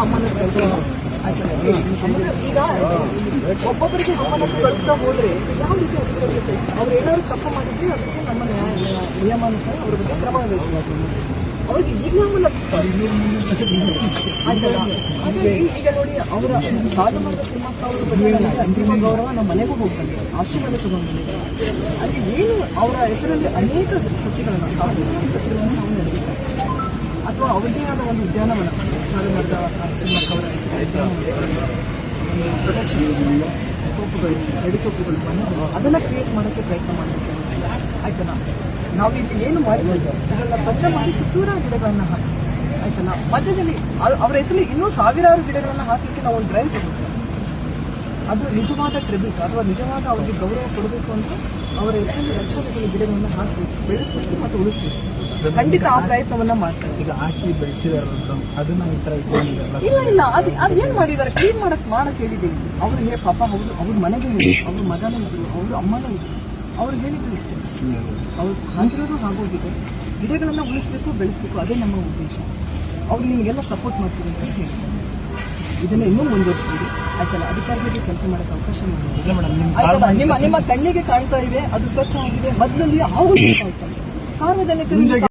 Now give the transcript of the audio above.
ಅಮ್ಮನ ಕೆಲಸ ಆಯ್ತಲ್ಲ ಅಮ್ಮನ- ಈಗ ಒಬ್ಬೊಬ್ಬರಿಗೆ ಅಮ್ಮನಕ್ಕೆ ಕಳಿಸ್ತಾ ಹೋದ್ರೆ ಯಾವ ರೀತಿ ಅಧಿಕಾರಿಗೆ ಕಳಿಸ್ತಾರೆ ಅವ್ರು ಏನಾದ್ರು ತಪ್ಪು ಮಾಡಿದ್ರೆ ಅದಕ್ಕೆ ನಮ್ಮ ನ್ಯಾಯ ನಿಯಮಾನುಸಾರ ಅವ್ರ ಬಗ್ಗೆ ಕ್ರಮ ವಹಿಸಬೇಕು ಅವ್ರಿಗೆ ಈಗಲೇ ಹಾಗಾಗಿ ಈಗ ನೋಡಿ ಅವರ ಸಾಲು ಮರದ ತಿಮ್ಮಕ್ಕ ಅವರ ಬಗ್ಗೆ ಅಂತಿಮ ಗೌರವ ನಮ್ಮ ಮನೆಗೂ ಹೋಗ್ಬಂದೆ ಆಶೀರ್ವಾದ ತಗೊಂಡಿದೆ ಅಲ್ಲಿ ಏನು ಅವರ ಹೆಸರಲ್ಲಿ ಅನೇಕ ಸಸಿಗಳನ್ನು ಸಾವಿರಾರು ಸಸಿಗಳನ್ನು ನಾವು ನೆಡಬೇಕು. ಅಥವಾ ಅವರದೇ ಆದ ಒಂದು ಉದ್ಯಾನವನ. ಬಂದು ಅದನ್ನು ಕ್ರಿಯೇಟ್ ಮಾಡೋಕ್ಕೆ ಪ್ರಯತ್ನ ಮಾಡಬೇಕು. ಆಯ್ತಾ? ನಾವು ಇಲ್ಲಿ ಏನು ಮಾಡಿದ್ವಿ? ಅದನ್ನು ಸ್ವಚ್ಛ ಮಾಡಿ ಸುತ್ತೂರ ಗಿಡಗಳನ್ನು ಹಾಕಿ. ಆಯ್ತಾ? ಮಧ್ಯದಲ್ಲಿ ಅವರ ಹೆಸರು ಇನ್ನೂ ಸಾವಿರಾರು ಗಿಡಗಳನ್ನು ಹಾಕಲಿಕ್ಕೆ ನಾವು ಒಂದು ಡ್ರೈವ್ ತಗೊಳ್ತೀವಿ ಅದು ನಿಜವಾದ ಕ್ರೆಡಿಟ್ ಅಥವಾ ನಿಜವಾದ ಅವರಿಗೆ ಗೌರವ ಕೊಡಬೇಕು ಅಂತ ಅವರ ಹೆಸರಲ್ಲಿ ರಕ್ಷಣೆಗಳು ಗಿಡಗಳನ್ನು ಹಾಕಬೇಕು ಬೆಳೆಸಬೇಕು ಮತ್ತು ಉಳಿಸ್ಬೇಕು. ಖಂಡಿತ ಆ ಪ್ರಯತ್ನವನ್ನ ಮಾಡ್ತಾರೆ. ಈಗ ಹಾಕಿ ಬೆಳೆಸಿದಾರಲ್ಲ ಅದನ್ನ ಈ ತರ ಇಲ್ಲ ಇಲ್ಲ ಅದು ಅದು ಏನು ಮಾಡಿದ್ದಾರೆ? ಕ್ಲೀನ್ ಮಾಡಕ್ ಮಾಡಕ್ ಹೇಳಿದ್ದೀವಿ ಹೇ ಪಾಪ ಅವರು ಅವ್ರ ಮನೆಗೆ ಹೇಳಿ ಅವ್ರ ಮಗನ ಇದ್ರು ಅವ್ರ ಅಮ್ಮನೂ ಇದ್ರು ಅವ್ರು ಹೇಳಿದ್ರು ಇಷ್ಟ. ಅವ್ರು ಹಾಕಿರೋದು ಆಗೋಗಿದೆ ಗಿಡಗಳನ್ನ ಉಳಿಸ್ಬೇಕು ಬೆಳೆಸ್ಬೇಕು ಅದೇ ನಮ್ಮ ಉದ್ದೇಶ. ಅವ್ರು ನಿಮಗೆಲ್ಲ ಸಪೋರ್ಟ್ ಮಾಡ್ತೀವಿ ಅಂತ ಹೇಳಿ ಇದನ್ನ ಇನ್ನೂ ಮುಂದುವರಿಸ್ತೀವಿ ಆಯ್ತಲ್ಲ? ಅಧಿಕಾರಿಗಳಿಗೆ ಕೆಲಸ ಮಾಡೋಕ್ಕೆ ಅವಕಾಶ ನಿಮ್ಮ ನಿಮ್ಮ ಕಣ್ಣಿಗೆ ಕಾಣ್ತಾ ಇದೆ ಅದು ಸ್ವಚ್ಛ ಆಗಿದೆ. ಮೊದಲಲ್ಲಿ ಆಗೋದು ಸಾರ್ವಜನಿಕರಿಗೆ